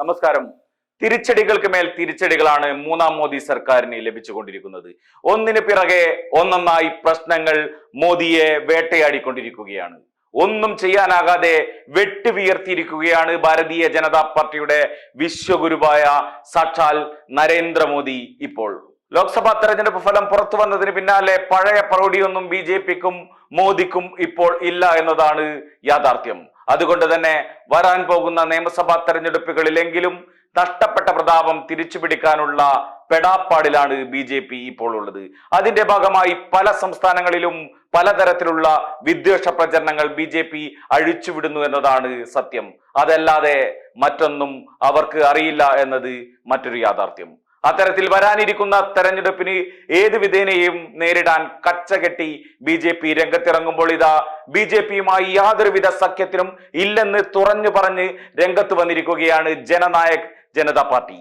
നമസ്കാരം. തിരിച്ചടികൾക്ക് മേൽ തിരിച്ചടികളാണ് മൂന്നാം മോദി സർക്കാരിന് ലഭിച്ചുകൊണ്ടിരിക്കുന്നത്. ഒന്നിന് പിറകെ ഒന്നൊന്നായി പ്രശ്നങ്ങൾ മോദിയെ വേട്ടയാടിക്കൊണ്ടിരിക്കുകയാണ്. ഒന്നും ചെയ്യാനാകാതെ വെട്ടുവിയർത്തിയിരിക്കുകയാണ് ഭാരതീയ ജനതാ പാർട്ടിയുടെ വിശ്വഗുരുവായ സാക്ഷാൽ നരേന്ദ്രമോദി ഇപ്പോൾ. ലോക്സഭാ തെരഞ്ഞെടുപ്പ് ഫലം പുറത്തു വന്നതിന് പിന്നാലെ പഴയ പ്രൗഢിയൊന്നും ബി ജെ പിക്കും മോദിക്കും ഇപ്പോൾ ഇല്ല എന്നതാണ് യാഥാർത്ഥ്യം. അതുകൊണ്ട് തന്നെ വരാൻ പോകുന്ന നിയമസഭാ തെരഞ്ഞെടുപ്പുകളിലെങ്കിലും നഷ്ടപ്പെട്ട പ്രതാപം തിരിച്ചുപിടിക്കാനുള്ള പെടാപ്പാടിലാണ് ബി ജെ പി ഇപ്പോൾ ഉള്ളത്. അതിന്റെ ഭാഗമായി പല സംസ്ഥാനങ്ങളിലും പലതരത്തിലുള്ള വിദ്വേഷ പ്രചരണങ്ങൾ ബി ജെ പി അഴിച്ചുവിടുന്നു എന്നതാണ് സത്യം. അതല്ലാതെ മറ്റൊന്നും അവർക്ക് അറിയില്ല എന്നത് മറ്റൊരു യാഥാർത്ഥ്യം. അത്തരത്തിൽ വരാനിരിക്കുന്ന തെരഞ്ഞെടുപ്പിന് ഏത് വിധേനയും നേരിടാൻ കച്ചകെട്ടി ബി ജെ പി രംഗത്തിറങ്ങുമ്പോൾ ഇതാ ബി ജെ പിയുമായി യാതൊരുവിധ സഖ്യത്തിനും ഇല്ലെന്ന് തുറഞ്ഞു പറഞ്ഞ് രംഗത്ത് വന്നിരിക്കുകയാണ് ജനനായക് ജനതാ പാർട്ടി.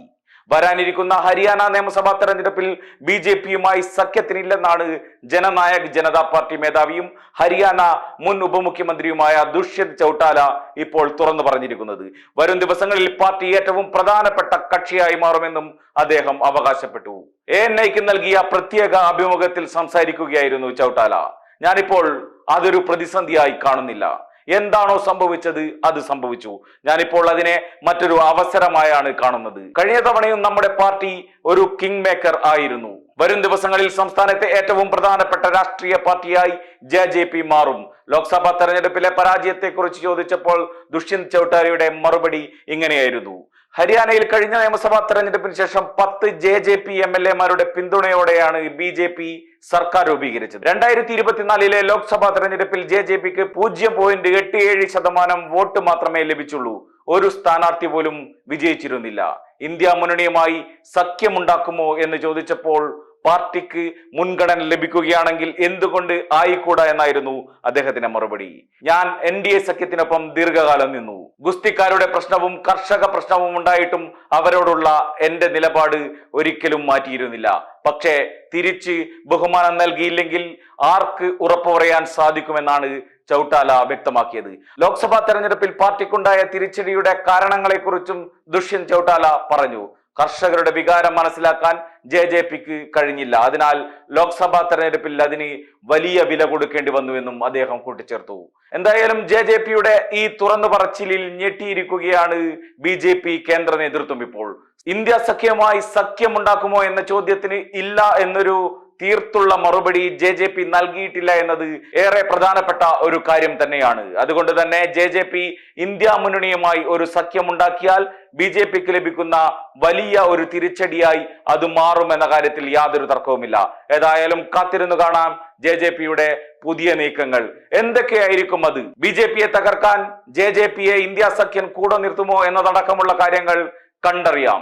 വരാനിരിക്കുന്ന ഹരിയാന നിയമസഭാ തെരഞ്ഞെടുപ്പിൽ ബി ജെ പിയുമായി സഖ്യത്തിനില്ലെന്നാണ് ജനനായക് ജനതാ പാർട്ടി മേധാവിയും ഹരിയാന മുൻ ഉപമുഖ്യമന്ത്രിയുമായ ദുഷ്യന്ത് ചൌട്ടാല ഇപ്പോൾ തുറന്നു പറഞ്ഞിരിക്കുന്നത്. വരും ദിവസങ്ങളിൽ പാർട്ടി ഏറ്റവും പ്രധാനപ്പെട്ട കക്ഷിയായി മാറുമെന്നും അദ്ദേഹം അവകാശപ്പെട്ടു. എ എൻ ഐക്ക് നൽകിയ പ്രത്യേക അഭിമുഖത്തിൽ സംസാരിക്കുകയായിരുന്നു ചൌട്ടാല. ഞാനിപ്പോൾ അതൊരു പ്രതിസന്ധിയായി കാണുന്നില്ല. എന്താണോ സംഭവിച്ചത് അത് സംഭവിച്ചു. ഞാനിപ്പോൾ അതിനെ മറ്റൊരു അവസരമായാണ് കാണുന്നത്. കഴിഞ്ഞ തവണയും നമ്മുടെ പാർട്ടി ഒരു കിങ് മേക്കർ ആയിരുന്നു. വരും ദിവസങ്ങളിൽ സംസ്ഥാനത്തെ ഏറ്റവും പ്രധാനപ്പെട്ട രാഷ്ട്രീയ പാർട്ടിയായി ജെ ജെ പി മാറും. ലോക്സഭാ തെരഞ്ഞെടുപ്പിലെ പരാജയത്തെക്കുറിച്ച് ചോദിച്ചപ്പോൾ ദുഷ്യന്ത് ചൌട്ടാലയുടെ മറുപടി ഇങ്ങനെയായിരുന്നു. ഹരിയാനയിൽ കഴിഞ്ഞ നിയമസഭാ തെരഞ്ഞെടുപ്പിന് ശേഷം പത്ത് J J P M L എമാരുടെ പിന്തുണയോടെയാണ് ബി ജെ പി സർക്കാർ രൂപീകരിച്ചത്. രണ്ടായിരത്തി ഇരുപത്തിനാലിലെ ലോക്സഭാ തെരഞ്ഞെടുപ്പിൽ ജെ ജെ പിക്ക് പൂജ്യം പോയിന്റ് എട്ട് ഏഴ് ശതമാനം വോട്ട് മാത്രമേ ലഭിച്ചുള്ളൂ. ഒരു സ്ഥാനാർത്ഥി പോലും വിജയിച്ചിരുന്നില്ല. ഇന്ത്യ മുന്നണിയുമായി സഖ്യമുണ്ടാക്കുമോ എന്ന് ചോദിച്ചപ്പോൾ പാർട്ടിക്ക് മുൻഗണന ലഭിക്കുകയാണെങ്കിൽ എന്തുകൊണ്ട് ആയിക്കൂടാ എന്നായിരുന്നു അദ്ദേഹത്തിന്റെ മറുപടി. ഞാൻ എൻ ഡി എ സഖ്യത്തിനൊപ്പം ദീർഘകാലം നിന്നു. ഗുസ്തിക്കാരുടെ പ്രശ്നവും കർഷക പ്രശ്നവും ഉണ്ടായിട്ടും അവരോടുള്ള എന്റെ നിലപാട് ഒരിക്കലും മാറ്റിയിരുന്നില്ല. പക്ഷേ തിരിച്ച് ബഹുമാനം നൽകിയില്ലെങ്കിൽ ആർക്ക് ഉറപ്പു പറയാൻ സാധിക്കുമെന്നാണ് ചൌട്ടാല വ്യക്തമാക്കിയത്. ലോക്സഭാ തെരഞ്ഞെടുപ്പിൽ പാർട്ടിക്കുണ്ടായ തിരിച്ചടിയുടെ കാരണങ്ങളെക്കുറിച്ചും ദുഷ്യന്ത് ചൌട്ടാല പറഞ്ഞു. കർഷകരുടെ വികാരം മനസ്സിലാക്കാൻ ജെ ജെ പിക്ക് കഴിഞ്ഞില്ല. അതിനാൽ ലോക്സഭാ തെരഞ്ഞെടുപ്പിൽ അതിന് വലിയ വില കൊടുക്കേണ്ടി വന്നു എന്നും അദ്ദേഹം കൂട്ടിച്ചേർത്തു. എന്തായാലും ജെ ജെ പിയുടെ ഈ തുറന്നു പറച്ചിലിൽ ഞെട്ടിയിരിക്കുകയാണ് ബി ജെ പി കേന്ദ്ര നേതൃത്വം ഇപ്പോൾ. ഇന്ത്യ സഖ്യമായി സഖ്യമുണ്ടാക്കുമോ എന്ന ചോദ്യത്തിന് ഇല്ല എന്നൊരു തീർത്തുള്ള മറുപടി ജെ ജെ പി നൽകിയിട്ടില്ല എന്നത് ഏറെ പ്രധാനപ്പെട്ട ഒരു കാര്യം തന്നെയാണ്. അതുകൊണ്ട് തന്നെ ജെ ജെ പി ഇന്ത്യ മുന്നണിയുമായി ഒരു സഖ്യമുണ്ടാക്കിയാൽ ബി ജെ പിക്ക് ലഭിക്കുന്ന വലിയ ഒരു തിരിച്ചടിയായി അത് മാറും എന്ന കാര്യത്തിൽ യാതൊരു തർക്കവുമില്ല. ഏതായാലും കാത്തിരുന്നു കാണാം ജെ ജെ പിയുടെ പുതിയ നീക്കങ്ങൾ. എന്തൊക്കെയായിരിക്കും അത്? ബി ജെ പിയെ തകർക്കാൻ ജെ ജെ പിയെ ഇന്ത്യ സഖ്യൻ കൂടെ നിർത്തുമോ എന്നതടക്കമുള്ള കാര്യങ്ങൾ കണ്ടറിയാം.